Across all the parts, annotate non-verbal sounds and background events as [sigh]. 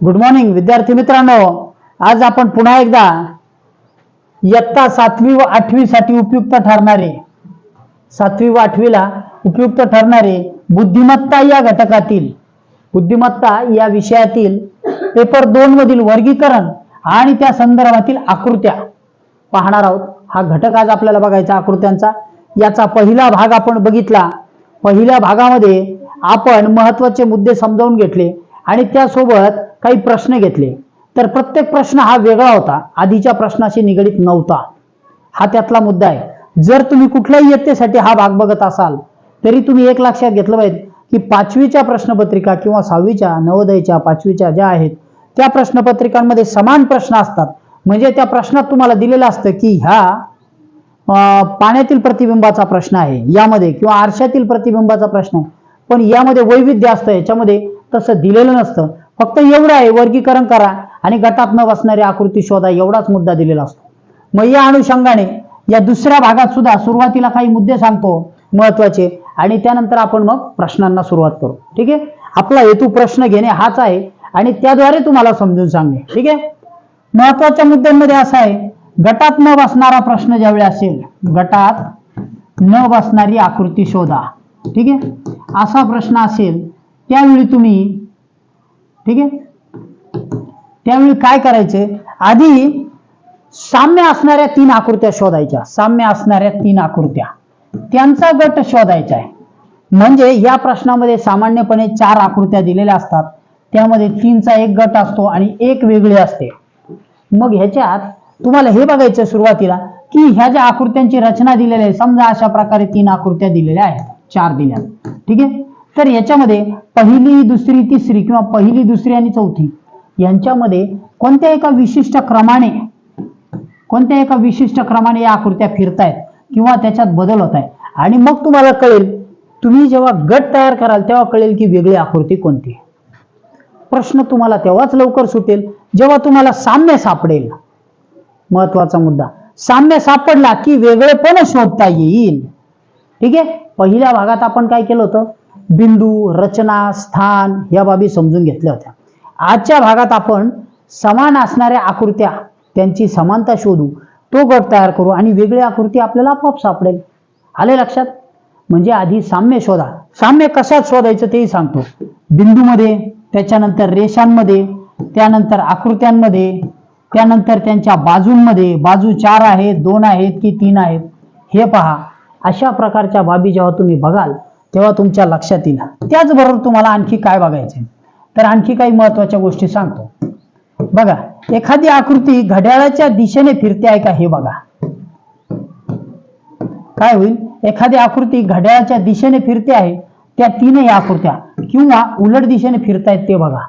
Good morning विद्यार्थी मित्रांनो. आज आपण पुन्हा एकदा इयत्ता सातवी व आठवी साठी उपयुक्त ठरणारे सातवी व आठवीला उपयुक्त ठरणारे बुद्धिमत्ता या घटकातील बुद्धिमत्ता या विषयातील पेपर दोन मधील वर्गीकरण आणि त्या संदर्भातील आकृत्या पाहणार आहोत. हा घटक आज आपल्याला बघायचा आकृत्यांचा. याचा पहिला भाग आपण बघितला. पहिल्या भागामध्ये आपण महत्त्वाचे मुद्दे समजावून घेतले. आणि त्यासोबत काही प्रश्न घेतले. तर प्रत्येक प्रश्न हा वेगळा होता. आधीच्या प्रश्नाशी निगडीत नव्हता. हा त्यातला मुद्दा आहे. जर तुम्ही कुठल्याही इयत्तेसाठी हा भाग बघत असाल तरी तुम्ही एक लक्षात घेतलं पाहिजे की पाचवीच्या प्रश्नपत्रिका किंवा सहावीच्या नवोदयच्या पाचवीच्या ज्या आहेत त्या प्रश्नपत्रिकांमध्ये समान प्रश्न असतात. म्हणजे त्या प्रश्नात तुम्हाला दिलेलं असतं की ह्या अं, पाण्यातील प्रतिबिंबाचा प्रश्न आहे. यामध्ये किंवा आरशातील प्रतिबिंबाचा प्रश्न आहे. पण यामध्ये वैविध्य असतं. याच्यामध्ये तसं दिलेलं नसतं. फक्त एवढं आहे वर्गीकरण करा आणि गटात न बसणारी आकृती शोधा एवढाच मुद्दा दिलेला असतो. मग या अनुषंगाने या दुसऱ्या भागात सुद्धा सुरुवातीला काही मुद्दे सांगतो महत्त्वाचे आणि त्यानंतर आपण मग प्रश्नांना सुरुवात करू. ठीक आहे? आपला हेतू प्रश्न घेणे हाच आहे आणि त्याद्वारे तुम्हाला समजून सांगणे. ठीक आहे? महत्त्वाच्या मुद्द्यांमध्ये असा आहे गटात न बसणारा प्रश्न ज्यावेळी असेल गटात न बसणारी आकृती शोधा. ठीक आहे? असा प्रश्न असेल त्यावेळी तुम्ही ठीक आहे? त्यावेळी काय करायचे? आधी साम्य असणाऱ्या तीन आकृत्या शोधायच्या. साम्य असणाऱ्या तीन आकृत्या. त्यांचा गट शोधायचा आहे. म्हणजे या प्रश्नामध्ये सामान्यपणे चार आकृत्या दिलेल्या असतात. त्यामध्ये तीनचा एक गट असतो आणि एक वेगळी असते. मग ह्याच्यात तुम्हाला हे बघायचं सुरुवातीला की ह्या ज्या आकृत्यांची रचना दिलेली आहे समजा अशा प्रकारे तीन आकृत्या दिलेल्या आहेत चार दिल्या. ठीक आहे? तर याच्यामध्ये पहिली दुसरी तिसरी किंवा पहिली दुसरी आणि चौथी यांच्यामध्ये कोणत्या एका विशिष्ट क्रमाने कोणत्या एका विशिष्ट क्रमाने या आकृत्या फिरतायत किंवा त्याच्यात बदल होत आहे आणि मग तुम्हाला कळेल तुम्ही जेव्हा गट तयार कराल तेव्हा कळेल की वेगळी आकृती कोणती. आहे. प्रश्न तुम्हाला तेव्हाच लवकर सुटेल जेव्हा तुम्हाला साम्य सापडेल. महत्त्वाचा मुद्दा. साम्य सापडला की वेगळेपण शोधता येईल. ठीक आहे? पहिल्या भागात आपण काय केलं होतं? बिंदू रचना स्थान या बाबी समजून घेतल्या होत्या. आजच्या भागात आपण समान असणाऱ्या आकृत्या त्यांची समानता शोधू तो गट तयार करू आणि वेगळी आकृती आपल्याला आपोआप सापडेल. आले लक्षात? म्हणजे आधी साम्य शोधा. साम्य कशात शोधायचं तेही सांगतो. बिंदूमध्ये त्याच्यानंतर रेषांमध्ये त्यानंतर आकृत्यांमध्ये त्यानंतर त्यांच्या बाजूंमध्ये बाजू चार आहेत दोन आहेत की तीन आहेत हे पहा. अशा प्रकारच्या बाबी जेव्हा तुम्ही बघाल तेव्हा तुमच्या लक्षात येईल. त्याचबरोबर तुम्हाला आणखी काय बघायचे तर आणखी काही महत्त्वाच्या गोष्टी सांगतो. बघा एखादी आकृती घड्याळाच्या दिशेने फिरते आहे का हे बघा. काय होईल? एखादी आकृती घड्याळाच्या दिशेने फिरते आहे त्या तीनही आकृत्या किंवा उलट दिशेने फिरतायत ते बघा.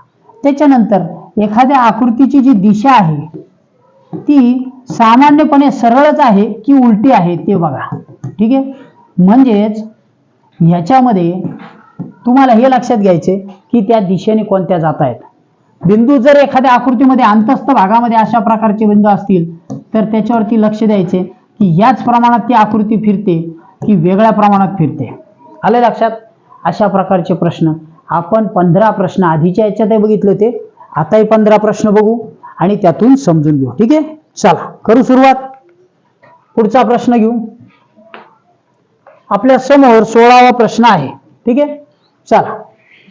त्याच्यानंतर एखाद्या आकृतीची जी दिशा आहे ती सामान्यपणे सरळच आहे की उलटी आहे ते बघा. ठीक आहे? म्हणजेच ह्याच्यामध्ये तुम्हाला हे लक्षात घ्यायचे की त्या दिशेने कोणत्या जात आहेत बिंदू जर एखाद्या आकृतीमध्ये अंतस्थ भागामध्ये अशा प्रकारचे बिंदू असतील तर त्याच्यावरती लक्ष द्यायचे की याच प्रमाणात ती आकृती फिरते की वेगळ्या प्रमाणात फिरते. आलं लक्षात? अशा प्रकारचे प्रश्न. आपण पंधरा प्रश्न आधीच्या याच्यातही बघितले होते. आताही पंधरा प्रश्न बघू आणि त्यातून समजून घेऊ. ठीक आहे? चला करू सुरुवात. पुढचा प्रश्न घेऊ. आपल्यासमोर सोळावा प्रश्न आहे. ठीक आहे? चला.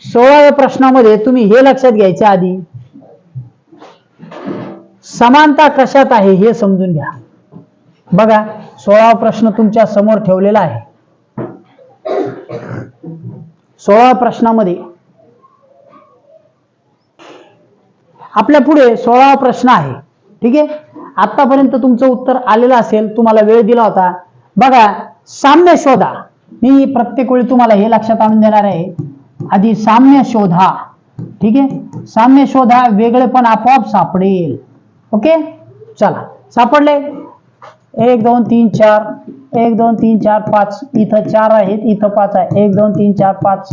सोळाव्या प्रश्नामध्ये तुम्ही हे लक्षात घ्यायच्या आधी समानता कशात आहे हे समजून घ्या. बघा सोळावा प्रश्न तुमच्यासमोर ठेवलेला आहे. सोळाव्या प्रश्नामध्ये आपल्या पुढे सोळावा प्रश्न आहे. ठीक आहे? आतापर्यंत तुमचं उत्तर आलेलं असेल तुम्हाला वेळ दिला होता. बघा साम्य शोधा. मी प्रत्येक वेळी तुम्हाला हे लक्षात आणून देणार आहे. आधी साम्य शोधा. ठीक आहे? साम्य शोधा वेगळे पण आपोआप सापडेल. ओके? चला. सापडले? एक दोन तीन चार. एक दोन तीन चार पाच. इथं चार आहेत. इथं पाच आहे. एक दोन तीन चार पाच.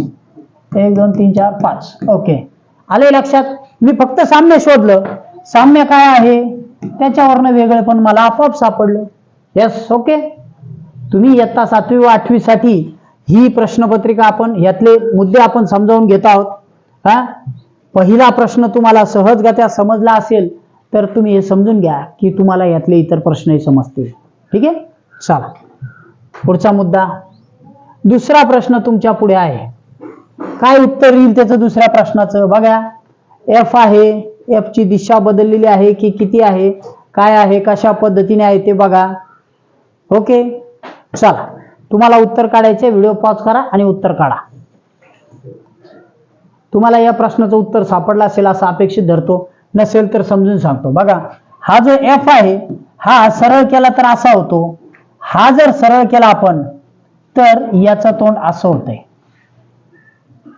एक दोन तीन चार पाच. ओके. आले लक्षात? मी फक्त साम्य शोधलं. साम्य काय आहे? त्याच्यावरनं वेगळं पण मला आपोआप सापडलं. येस ओके तुम्ही इयत्ता सातवी व आठवीसाठी ही प्रश्नपत्रिका आपण यातले मुद्दे आपण समजावून घेत आहोत. हा? पहिला प्रश्न तुम्हाला सहजगत्या समजला असेल तर तुम्ही हे समजून घ्या की तुम्हाला यातले इतर प्रश्नही समजतील. ठीक आहे? चला. पुढचा मुद्दा. दुसरा प्रश्न तुमच्यापुढे आहे. काय उत्तर येईल त्याचं दुसऱ्या प्रश्नाचं? बघा. एफ आहे. एफची दिशा बदललेली आहे की किती आहे? काय आहे? कशा पद्धतीने आहे ते बघा. ओके? चला तुम्हाला उत्तर काढायचे व्हिडिओ पॉज करा आणि उत्तर काढा. तुम्हाला या प्रश्नाचं उत्तर सापडलं असेल असं अपेक्षित धरतो नसेल तर समजून सांगतो. बघा हा जो एफ आहे हा सरळ केला तर असा होतो हा जर सरळ केला आपण तर याचं तोंड असं होतंय.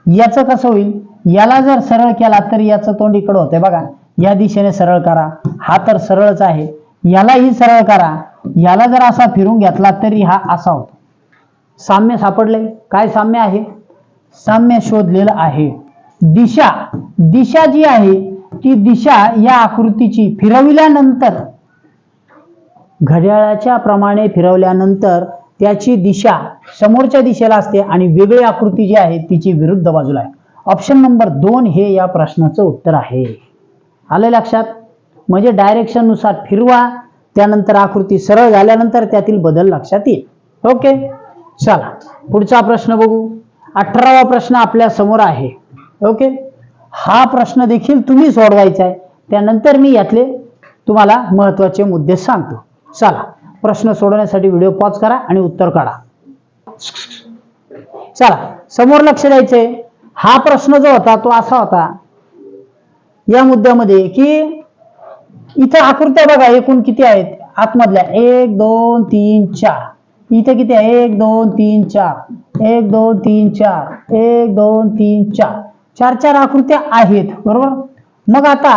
याचं कसं होईल? याला जर सरळ केला तर याचं तोंड इकडं होतंय. बघा या दिशेने सरळ करा. हा तर सरळच आहे. यालाही सरळ करा. याला जर असा फिरून घेतला तरी हा असा होतो. साम्य सापडले. काय साम्य आहे? साम्य शोधलेलं आहे. दिशा. दिशा जी आहे ती दिशा या आकृतीची फिरविल्यानंतर घड्याळाच्या प्रमाणे फिरवल्यानंतर त्याची दिशा समोरच्या दिशेला असते आणि वेगळी आकृती जी आहे तिची विरुद्ध बाजूला आहे. ऑप्शन नंबर दोन हे या प्रश्नाचं उत्तर आहे. आलं लक्षात? म्हणजे डायरेक्शननुसार फिरवा. त्यानंतर आकृती सरळ झाल्यानंतर त्यातील बदल लक्षात येईल. ओके? चला पुढचा प्रश्न बघू. अठरावा प्रश्न आपल्यासमोर आहे. ओके? हा प्रश्न देखील तुम्ही सोडवायचा आहे. त्यानंतर मी यातले तुम्हाला महत्त्वाचे मुद्दे सांगतो. चला प्रश्न सोडवण्यासाठी व्हिडिओ पॉज करा आणि उत्तर काढा. चला समोर लक्ष द्यायचंय हा प्रश्न जो होता तो असा होता. या मुद्द्यामध्ये की इथं आकृत्या बघा एकूण किती आहेत? आतमधल्या एक दोन तीन चार. इथे किती आहे? एक दोन तीन चार. एक दोन तीन चार. एक दोन तीन चार. चार चार आकृत्या आहेत बरोबर? मग आता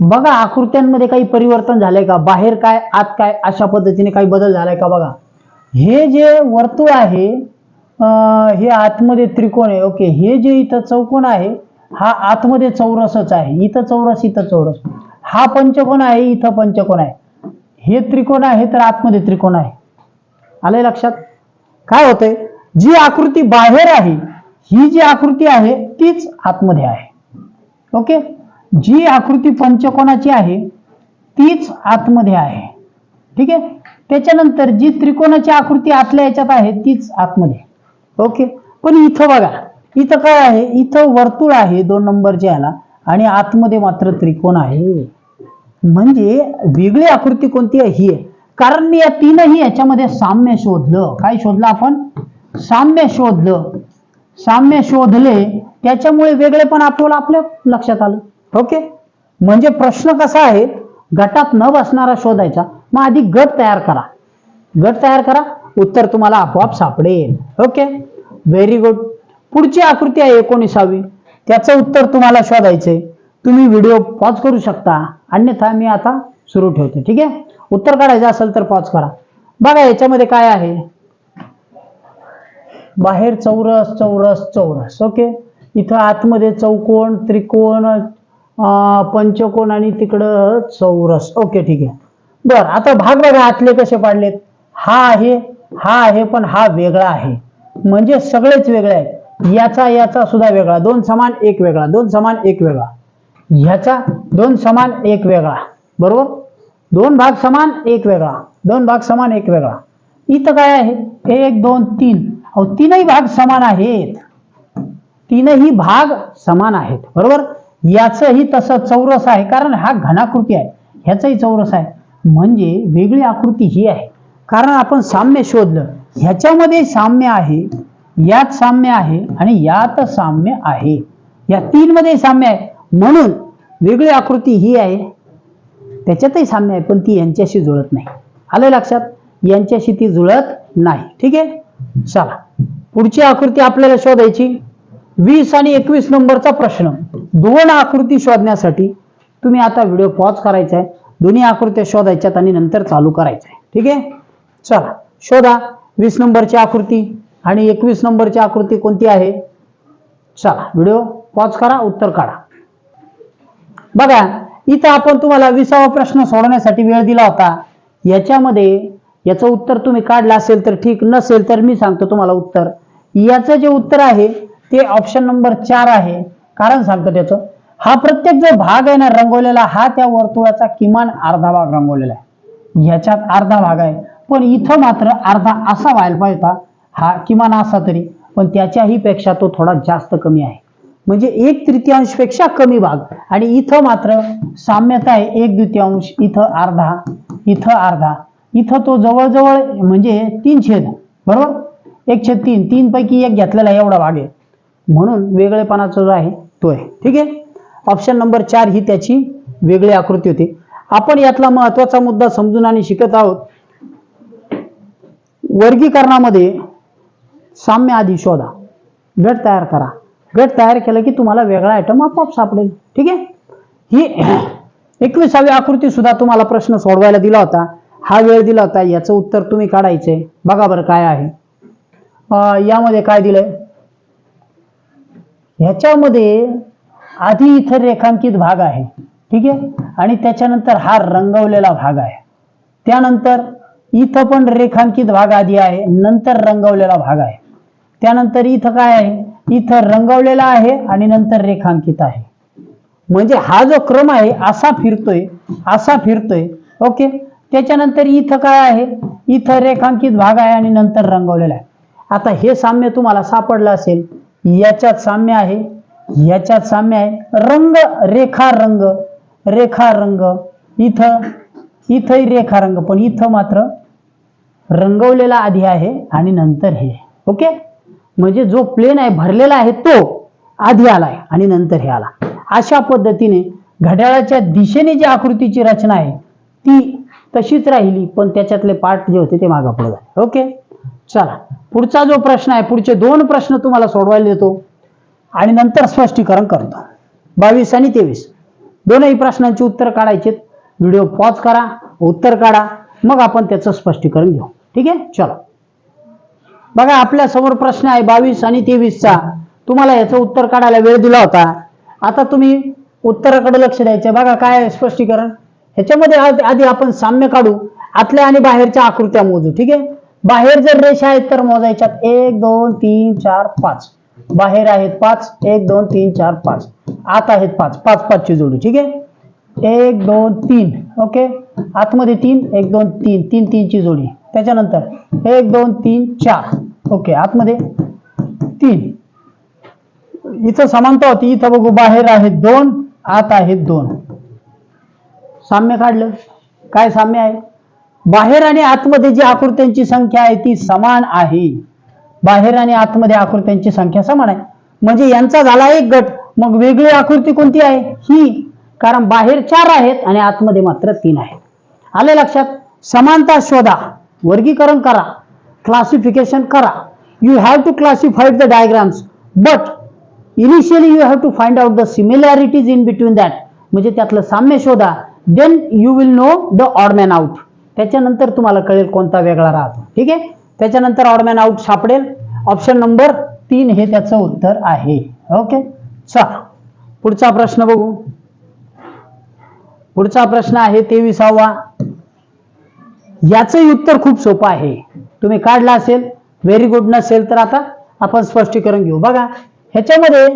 बघा आकृत्यांमध्ये काही परिवर्तन झालंय का? बाहेर काय आत काय अशा पद्धतीने काही बदल झालाय का बघा? हे जे वर्तुळ आहे हे आतमध्ये त्रिकोण आहे ओके. हे जे इथं चौकोन आहे हा आतमध्ये चौरसच आहे. इथं चौरस इथं चौरस. हा पंचकोन आहे इथं पंचकोन आहे. हे त्रिकोण आहे तर आतमध्ये त्रिकोण आहे. आलंय लक्षात? काय होतंय? जी आकृती बाहेर आहे ही जी आकृती आहे तीच आतमध्ये आहे. ओके? जी आकृती पंचकोनाची आहे तीच आतमध्ये आहे. ठीक आहे? त्याच्यानंतर जी त्रिकोणाची आकृती आतल्या याच्यात आहे तीच आतमध्ये. ओके? पण इथं बघा इथं काय आहे? इथं वर्तुळ आहे दोन नंबरच्या याला आणि आतमध्ये मात्र त्रिकोण आहे. म्हणजे वेगळी आकृती कोणती आहे? ही आहे. कारण मी या तीनही याच्यामध्ये साम्य शोधलं. काय शोधलं आपण? साम्य शोधलं. साम्य शोधले त्याच्यामुळे वेगळे पण आपल्याला आपल्या लक्षात आलं. ओके म्हणजे प्रश्न कसा आहे? गटात न बसणारा शोधायचा. मग आधी गट तयार करा. गट तयार करा. उत्तर तुम्हाला आपोआप सापडेल. ओके व्हेरी गुड पुढची आकृती आहे एकोणीसावी. त्याचं उत्तर तुम्हाला शोधायचंय. तुम्ही व्हिडिओ पॉज करू शकता. अन्यथा मी आता सुरू ठेवतो. ठीक आहे? उत्तर काढायचं असेल तर पॉज करा. बघा याच्यामध्ये काय आहे? बाहेर चौरस चौरस चौरस. ओके इथं आतमध्ये चौकोन त्रिकोण पंचकोन आणि तिकडं चौरस. ओके ठीक आहे. बर आता भाग बघा आतले कसे पाडलेत. हा आहे हा आहे पण हा वेगळा आहे. म्हणजे सगळेच वेगळे आहेत. याचा याचा सुद्धा वेगळा. दोन समान एक वेगळा. दोन समान एक वेगळा. ह्याचा दोन समान एक वेगळा. बरोबर? दोन भाग समान एक वेगळा. दोन भाग समान एक वेगळा. इथं काय आहे? एक दोन तीन. अहो तीनही भाग समान आहेत. तीनही भाग समान आहेत. बरोबर? याचंही तसं चौरस आहे कारण हा घनाकृती आहे. ह्याचाही चौरस आहे. म्हणजे वेगळी आकृती ही आहे. कारण आपण साम्य शोधलं. ह्याच्यामध्ये साम्य आहे यात साम्य आहे आणि यात साम्य आहे. या तीनमध्ये साम्य आहे. म्हणून वेगळी आकृती ही आहे. त्याच्यातही साम्य आहे पण ती यांच्याशी जुळत नाही. आलं लक्षात? यांच्याशी ती जुळत नाही. ठीक आहे? चला. पुढची आकृती आपल्याला शोधायची. वीस आणि एकवीस नंबरचा प्रश्न. दोन आकृती शोधण्यासाठी तुम्ही आता व्हिडिओ पॉज करायचा आहे दोन्ही आकृत्या शोधायच्यात आणि नंतर चालू करायचं आहे ठीक आहे? चला. शोधा. वीस नंबरची आकृती आणि एकवीस नंबरची आकृती कोणती आहे? चला. व्हिडिओ पॉज करा. उत्तर काढा. बघा इथं आपण तुम्हाला विसावा प्रश्न सोडवण्यासाठी वेळ दिला होता. याच्यामध्ये याचं उत्तर तुम्ही काढलं असेल तर ठीक नसेल तर मी सांगतो तुम्हाला उत्तर. याचं जे उत्तर आहे ते ऑप्शन नंबर चार आहे. कारण सांगतो त्याचं. हा प्रत्येक जो भाग आहे ना रंगवलेला हा त्या वर्तुळाचा किमान अर्धा भाग रंगवलेला आहे. ह्याच्यात अर्धा भाग आहे. पण इथं मात्र अर्धा असा व्हायला पाहिजे होता. हा किमान असा तरी. पण त्याच्याही पेक्षा तो थोडा जास्त कमी आहे. म्हणजे एक तृतीयांशपेक्षा कमी भाग. आणि इथं मात्र साम्यता आहे एक द्वितीयांश इथं अर्धा इथं अर्धा. इथं तो जवळजवळ म्हणजे तीन छेद बरोबर? एक छेद तीन तीन पैकी एक घेतलेला आहे एवढा भाग आहे. म्हणून वेगळेपणाचा जो आहे तो आहे. ठीक आहे? ऑप्शन नंबर चार ही त्याची वेगळी आकृती होती. आपण यातला महत्त्वाचा मुद्दा समजून आणि शिकत आहोत. वर्गीकरणामध्ये साम्य आधी शोधा. गट तयार करा. गट तयार केलं की तुम्हाला वेगळा आयटम आपोआप सापडेल. ठीक आहे? ही [clears throat] एकविसावी आकृती सुद्धा तुम्हाला प्रश्न सोडवायला दिला होता. हा वेळ दिला होता. याचं उत्तर तुम्ही काढायचंय बघा बरं काय आहे. यामध्ये काय दिलंय? ह्याच्यामध्ये आधी इथं रेखांकित भाग आहे. ठीक आहे? आणि त्याच्यानंतर हा रंगवलेला भाग आहे. त्यानंतर इथं पण रेखांकित भाग आधी आहे. नंतर रंगवलेला भाग आहे. त्यानंतर इथं काय आहे? इथं रंगवलेला आहे आणि नंतर रेखांकित आहे. म्हणजे हा जो क्रम आहे असा फिरतोय असा फिरतोय. ओके? त्याच्यानंतर इथं काय आहे? इथं रेखांकित भाग आहे आणि नंतर रंगवलेला आहे. आता हे साम्य तुम्हाला सापडलं असेल. याच्यात साम्य आहे. याच्यात साम्य आहे. रंग रेखा रंग रेखा रंग इथं इथंही रेखा रंग पण इथं मात्र रंगवलेला आधी आहे आणि नंतर हे. ओके? म्हणजे जो प्लेन आहे भरलेला आहे तो आधी आलाय आणि नंतर हे आला. अशा पद्धतीने घड्याळाच्या दिशेने जी आकृतीची रचना आहे ती तशीच राहिली पण त्याच्यातले पार्ट जे होते ते मागा पुढे झाले. ओके चला. पुढचा जो प्रश्न आहे पुढचे दोन प्रश्न तुम्हाला सोडवायला देतो आणि नंतर स्पष्टीकरण करतो. बावीस आणि तेवीस. दोनही प्रश्नांची उत्तर काढायचे व्हिडिओ पॉज करा उत्तर काढा मग आपण त्याचं स्पष्टीकरण घेऊ. ठीक आहे? चला. बघा आपल्यासमोर प्रश्न आहे बावीस आणि तेवीसचा. तुम्हाला याचं उत्तर काढायला वेळ दिला होता. आता तुम्ही उत्तराकडे लक्ष द्यायचं. बघा काय स्पष्टीकरण. ह्याच्यामध्ये आधी आपण साम्य काढू. आतल्या आणि बाहेरच्या आकृत्या मोजू ठीक आहे? बाहेर जर रेषा आहेत तर मोजायच्यात एक दोन तीन चार पाच. बाहेर आहेत पाच एक दोन तीन चार पाच. आत आहेत पाच. पाच पाचची जोडी ठीक आहे? एक दोन तीन. ओके? आतमध्ये तीन एक दोन तीन. तीन तीनची जोडी. त्याच्यानंतर एक दोन तीन चार. ओके आतमध्ये तीन. इथं समानता होती इथं बघू बाहेर आहेत दोन आत आहेत दोन. साम्य काढलं. काय साम्य आहे? बाहेर आणि आतमध्ये जी आकृत्यांची संख्या आहे ती समान आहे. बाहेर आणि आतमध्ये आकृत्यांची संख्या समान आहे. म्हणजे यांचा झाला एक गट मग वेगळी आकृती कोणती आहे? ही. कारण बाहेर चार आहेत आणि आतमध्ये मात्र तीन आहेत. आले लक्षात? समानता शोधा. वर्गीकरण करा क्लासिफिकेशन करा. You have to classified the diagrams but initially you have to find out the similarities in between that म्हणजे त्यातलं साम्य शोधा then you will know the odd man out त्याच्यानंतर तुम्हाला कळेल कोणता वेगळा राहतो. ठीक आहे? त्याच्यानंतर ऑडमॅन आउट सापडेल. ऑप्शन नंबर तीन हे त्याचं उत्तर आहे. ओके चला पुढचा प्रश्न बघू. पुढचा प्रश्न आहे तेविसावा. याचंही उत्तर खूप सोपं आहे. तुम्ही काढला असेल व्हेरी गुड नसेल तर आता आपण स्पष्टीकरण घेऊ. बघा ह्याच्यामध्ये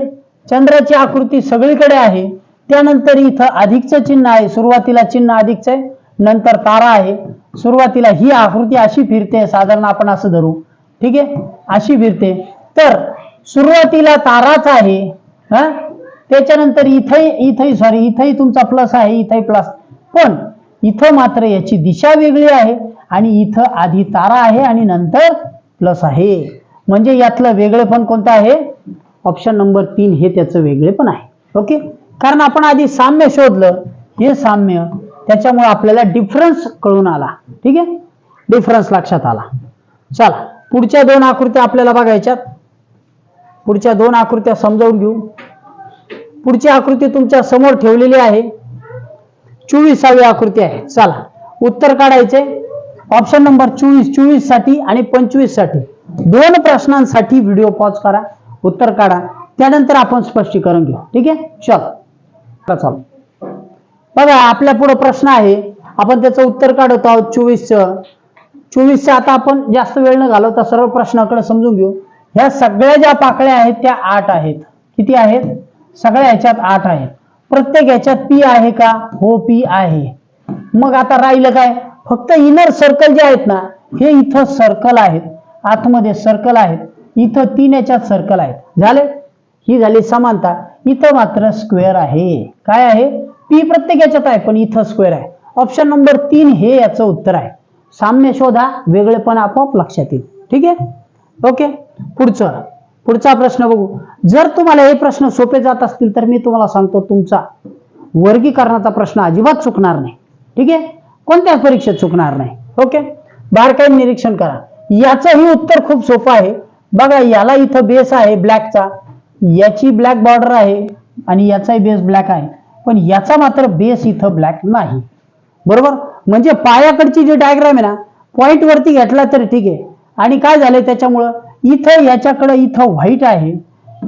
चंद्राची आकृती सगळीकडे आहे. त्यानंतर इथं अधिकचं चिन्ह आहे. सुरुवातीला चिन्ह अधिकचं आहे नंतर तारा आहे. सुरुवातीला ही आकृती अशी फिरते साधारण आपण असं धरू. ठीक आहे? अशी फिरते. तर सुरुवातीला ताराच आहे हा? त्याच्यानंतर इथंही इथंही सॉरी इथंही तुमचा प्लस आहे इथंही प्लस पण इथं मात्र याची दिशा वेगळी आहे आणि इथं आधी तारा आहे आणि नंतर प्लस आहे. म्हणजे यातलं वेगळेपण कोणतं आहे? ऑप्शन नंबर तीन हे त्याचं वेगळेपण आहे. ओके कारण आपण आधी साम्य शोधलं. हे साम्य त्याच्यामुळे आपल्याला डिफरन्स कळून आला. ठीक आहे? डिफरन्स लक्षात आला. चला पुढच्या दोन आकृत्या आपल्याला बघायच्यात. पुढच्या दोन आकृत्या समजावून घेऊ. पुढची आकृती तुमच्यासमोर ठेवलेली आहे. चोवीसावी आकृती आहे. चला उत्तर काढायचे. ऑप्शन नंबर चोवीस चोवीससाठी आणि पंचवीससाठी दोन प्रश्नांसाठी व्हिडिओ पॉज करा उत्तर काढा. त्यानंतर आपण स्पष्टीकरण घेऊ. ठीक आहे? चल. चल बघा आपल्या पुढे प्रश्न आहे. आपण त्याचं उत्तर काढत आहोत चोवीसचं. चोवीसचं आता आपण जास्त वेळ न घालवता सर्व प्रश्नाकडे समजून घेऊ. ह्या सगळ्या ज्या पाकळ्या आहेत त्या आठ आहेत. किती आहेत? सगळ्या ह्याच्यात आठ आहेत. प्रत्येक याच्यात पी आहे का? हो पी आहे. मग आता राहिलं काय? फक्त इनर सर्कल जे आहेत ना हे इथं सर्कल आहेत. आतमध्ये सर्कल आहेत. इथं तीन याच्यात सर्कल आहेत. झाले? ही झाली समानता. इथं मात्र स्क्वेअर आहे. काय आहे? पी प्रत्येक याच्यात आहे पण इथं स्क्वेअर आहे. ऑप्शन नंबर तीन हे याचं उत्तर आहे. साम्य शोधा वेगळेपण आपोआप लक्षात येईल. ठीक आहे? ओके पुढचं. पुढचा प्रश्न बघू. जर तुम्हाला हे प्रश्न सोपे जात असतील तर मी तुम्हाला सांगतो तुमचा वर्गीकरणाचा प्रश्न अजिबात चुकणार नाही. ठीक आहे? कोणत्याच परीक्षेत चुकणार नाही? ओके? बारकाईने निरीक्षण करा. याचंही उत्तर खूप सोपं आहे. बघा याला इथं बेस आहे ब्लॅकचा याची ब्लॅक बॉर्डर आहे आणि याचाही बेस ब्लॅक आहे. पण याचा मात्र बेस इथं ब्लॅक नाही. बरोबर? म्हणजे पायाकडची जी डायग्राम आहे ना पॉइंट वरती घेतला तर ठीक आहे. आणि काय झालंय त्याच्यामुळं? इथं याच्याकडं इथं व्हाईट आहे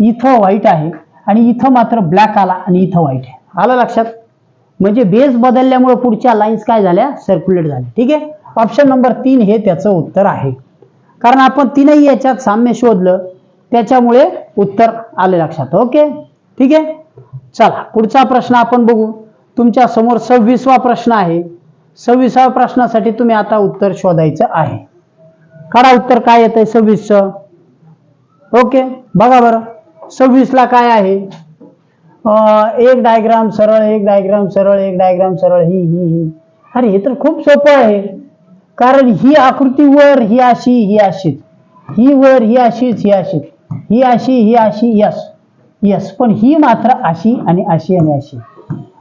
इथं व्हाईट आहे आणि इथं मात्र ब्लॅक आला आणि इथं व्हाईट आहे. आलं लक्षात? म्हणजे बेस बदलल्यामुळे पुढच्या लाईन्स काय झाल्या? सर्क्युलेट झाल्या. ठीक आहे? ऑप्शन नंबर तीन हे त्याचं उत्तर आहे. कारण आपण तीनही याच्यात साम्य शोधलं त्याच्यामुळे उत्तर आले लक्षात. ओके? ठीक आहे? चला पुढचा प्रश्न आपण बघू. तुमच्यासमोर सव्वीसवा प्रश्न आहे. सव्वीसाव्या प्रश्नासाठी तुम्ही आता उत्तर शोधायचं आहे. काढा उत्तर काय येतंय आहे सव्वीसचं? ओके बघा बरं. सव्वीसला काय आहे? एक डायग्राम सरळ एक डायग्राम सरळ एक डायग्राम सरळ ही ही ही. अरे हे तर खूप सोपं आहे. कारण ही आकृती वर ही अशी ही अशीच. ही वर ही अशीच ही अशीच. ही अशी ही अशी यस. यस पण ही मात्र अशी आणि अशी आणि अशी.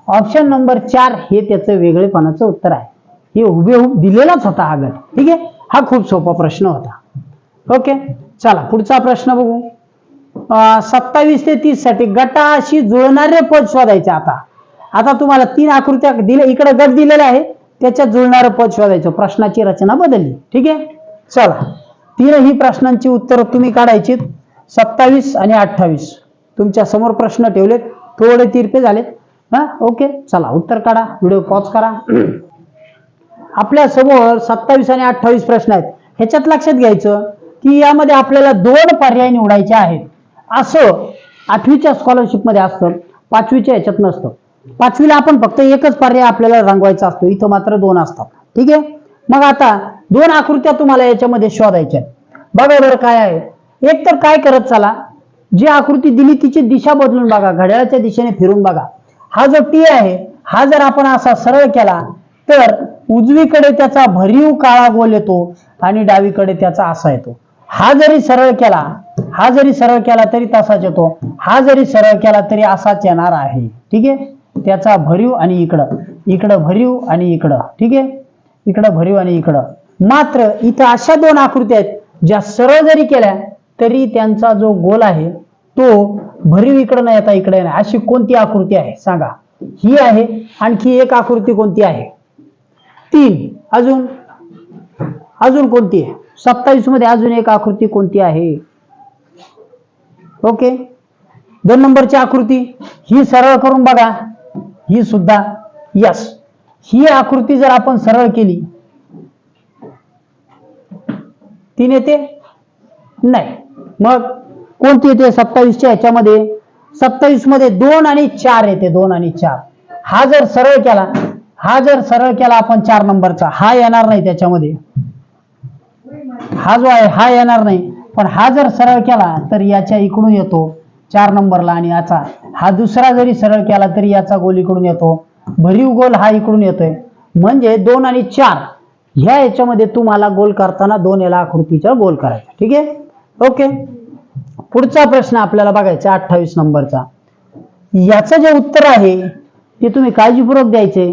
ऑप्शन नंबर चार हे त्याचं वेगळेपणाचं उत्तर आहे. हे हुबेहूब दिलेलाच होता हा गट ठीक आहे? हा खूप सोपा प्रश्न होता. ओके? चला पुढचा प्रश्न बघू. सत्तावीस ते तीससाठी गटाशी जुळणारे पद शोधायचे आता. आता तुम्हाला तीन आकृत्या दिल्या इकडे गट दिलेला आहे त्याच्यात जुळणारं पद शोधायचं. प्रश्नाची रचना बदलली. ठीक आहे? चला तीनही प्रश्नांची उत्तरं तुम्ही काढायची सत्तावीस आणि अठ्ठावीस. तुमच्यासमोर प्रश्न ठेवलेत. थोडे तिरपे झालेत. हा ओके. चला उत्तर काढा. व्हिडिओ पॉज करा. आपल्यासमोर सत्तावीस आणि अठ्ठावीस प्रश्न आहेत. ह्याच्यात लक्षात घ्यायचं की यामध्ये आपल्याला दोन पर्याय निवडायचे आहेत. असं आठवीच्या स्कॉलरशिपमध्ये असतं पाचवीच्या याच्यात नसतं. पाचवीला आपण फक्त एकच पर्याय आपल्याला रंगवायचा असतो इथं मात्र दोन असतात. ठीक आहे? मग आता दोन आकृत्या तुम्हाला याच्यामध्ये शोधायच्या बघा बरं काय आहे. एक तर काय करत चला जी आकृती दिली तिची दिशा बदलून बघा घड्याळाच्या दिशेने फिरून बघा. हा जो टी आहे हा जर आपण असा सरळ केला तर उजवीकडे त्याचा भरीव काळा गोल येतो आणि डावीकडे त्याचा असा येतो. हा जरी सरळ केला हा जरी सरळ केला तरी तसाच येतो हा जरी सरळ केला तरी असाच येणार आहे. ठीक आहे? त्याचा भरीव आणि इकडं. इकडं भरीव आणि इकडं. ठीक आहे? इकडं भरीव आणि इकडं. मात्र इथं अशा दोन आकृत्या आहेत ज्या सरळ जरी केल्या तरी त्यांचा जो गोल आहे तो भरीव इकडं नाही येता इकडे नाही. अशी कोणती आकृती आहे? सांगा. ही आहे आणखी एक आकृती कोणती आहे? तीन. अजून? अजून कोणती आहे? सत्तावीसमध्ये अजून एक आकृती कोणती आहे? ओके. दोन नंबरची आकृती ही सरळ करून बघा. ही सुद्धा यस ही आकृती जर आपण सरळ केली तीन येते नाही. मग कोणती येते? सत्तावीसच्या ह्याच्यामध्ये. सत्तावीसमध्ये दोन आणि चार येते दोन आणि चार. हा जर सरळ केला हा जर सरळ केला आपण चार नंबरचा हा येणार नाही त्याच्यामध्ये. हा जो आहे हा येणार नाही. पण हा जर सरळ केला तर याच्या इकडून येतो चार नंबरला आणि याचा. हा दुसरा जरी सरळ केला तरी याचा गोल इकडून येतो. भरीव गोल हा इकडून येतोय. म्हणजे दोन आणि चार ह्या याच्यामध्ये तुम्हाला गोल करताना दोन याला आकृतीचा गोल करायचा. ठीक आहे? ओके. पुढचा प्रश्न आपल्याला बघायचा अठ्ठावीस नंबरचा. याचं जे उत्तर आहे ते तुम्ही काळजीपूर्वक द्यायचे.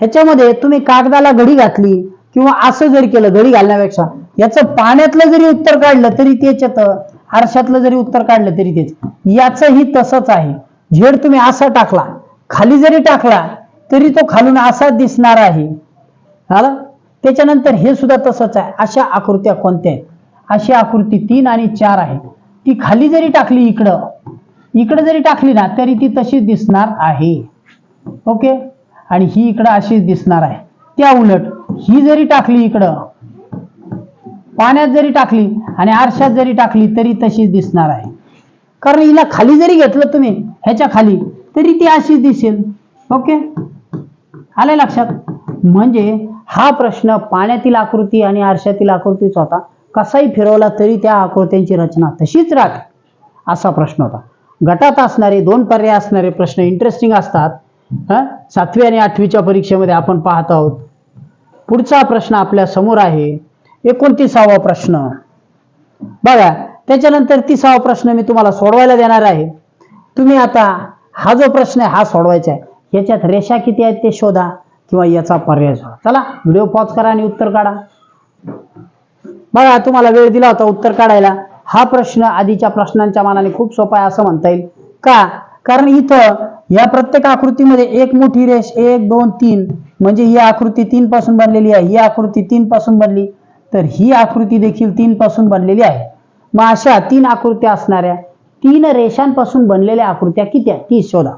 ह्याच्यामध्ये तुम्ही कागदाला घडी घातली किंवा असं जरी केलं गळी घालण्यापेक्षा याचं पाण्यातलं जरी उत्तर काढलं तरी त्याच्यात आरशातलं जरी उत्तर काढलं तरी तेच. याचंही तसंच आहे. झेड तुम्ही असा टाकला खाली जरी टाकला तरी तो खालून असा दिसणार आहे. झालं? त्याच्यानंतर हे सुद्धा तसंच आहे. अशा आकृत्या कोणत्या आहेत? अशी आकृती तीन आणि चार आहे ती खाली जरी टाकली इकडं इकडे जरी टाकली ना तरी ती तशीच दिसणार आहे. ओके? आणि ही इकडं अशीच दिसणार आहे. त्या उलट ही जरी टाकली इकडं पाण्यात जरी टाकली आणि आरशात जरी टाकली तरी तशीच दिसणार आहे. कारण हिला खाली जरी घेतलं तुम्ही ह्याच्या खाली तरी ती अशी दिसेल. ओके? आले लक्षात? म्हणजे हा प्रश्न पाण्यातील आकृती आणि आरशातील आकृतीचा होता. कसाही फिरवला तरी त्या आकृत्यांची रचना तशीच राहते असा प्रश्न होता. गटात असणारे दोन पर्याय असणारे प्रश्न इंटरेस्टिंग असतात. सातवी आणि आठवीच्या परीक्षेमध्ये आपण पाहत आहोत. पुढचा प्रश्न आपल्यासमोर आहे. एकोणतीसावा प्रश्न. बघा त्याच्यानंतर तिसावा प्रश्न मी तुम्हाला सोडवायला देणार आहे. तुम्ही आता हा जो प्रश्न आहे हा सोडवायचा आहे. याच्यात रेषा किती आहेत ते शोधा किंवा याचा पर्याय शोधा. चला व्हिडिओ पॉज करा आणि उत्तर काढा. बघा तुम्हाला वेळ दिला होता उत्तर काढायला. हा प्रश्न आधीच्या प्रश्नांच्या मानाने खूप सोपा आहे असं म्हणता येईल. का? कारण इथं या प्रत्येक आकृतीमध्ये एक मोठी रेष एक दोन तीन म्हणजे ही आकृती तीन पासून बनलेली आहे ही आकृती तीन पासून बनली तर ही आकृती देखील तीन पासून बनलेली आहे. मग अशा तीन आकृत्या असणाऱ्या तीन रेषांपासून बनलेल्या आकृत्या किती आहेत? ती शोधा.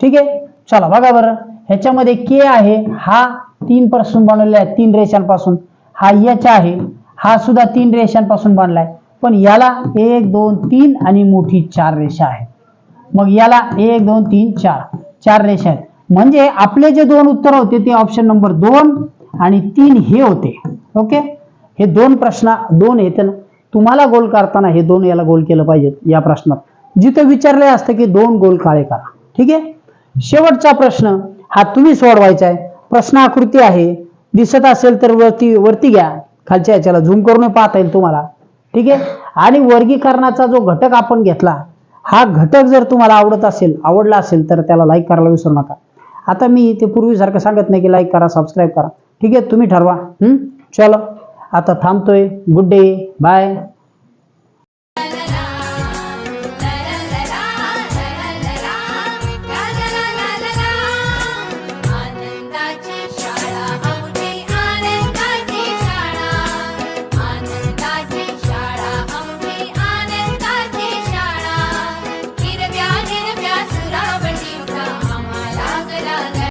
ठीक आहे? चला बघा बरं. ह्याच्यामध्ये के आहे हा तीन पासून बनवलेला आहे तीन रेषांपासून. हा यच आहे हा सुद्धा तीन रेषांपासून बनलाय. पण याला एक दोन तीन आणि मोठी चार रेषा आहे मग याला एक दोन तीन चार. चार रेषा आहेत. म्हणजे आपले जे दोन उत्तर होते ते ऑप्शन नंबर दोन आणि तीन हे होते. ओके हे दोन प्रश्न दोन येते ना. तुम्हाला गोल करताना हे दोन याला गोल केलं पाहिजे या प्रश्नात. जिथं विचारले असतं की दोन गोल काळे करा. ठीक आहे? शेवटचा प्रश्न हा तुम्ही सोडवायचा आहे. प्रश्न आकृती आहे. दिसत असेल तर वरती वरती घ्या. खालच्या याच्याला झूम करून पाहता येईल तुम्हाला. ठीक आहे? आणि वर्गीकरणाचा जो घटक आपण घेतला हा घटक जर तुम्हाला आवडत असेल आवडला असेल तर त्याला लाईक करायला विसरू नका. आता मी ते पूर्वीसारखं सांगत नाही की लाईक करा सबस्क्राईब करा. ठीक आहे तुम्ही ठरवा. चलो. आता थांबतोय. Good day bye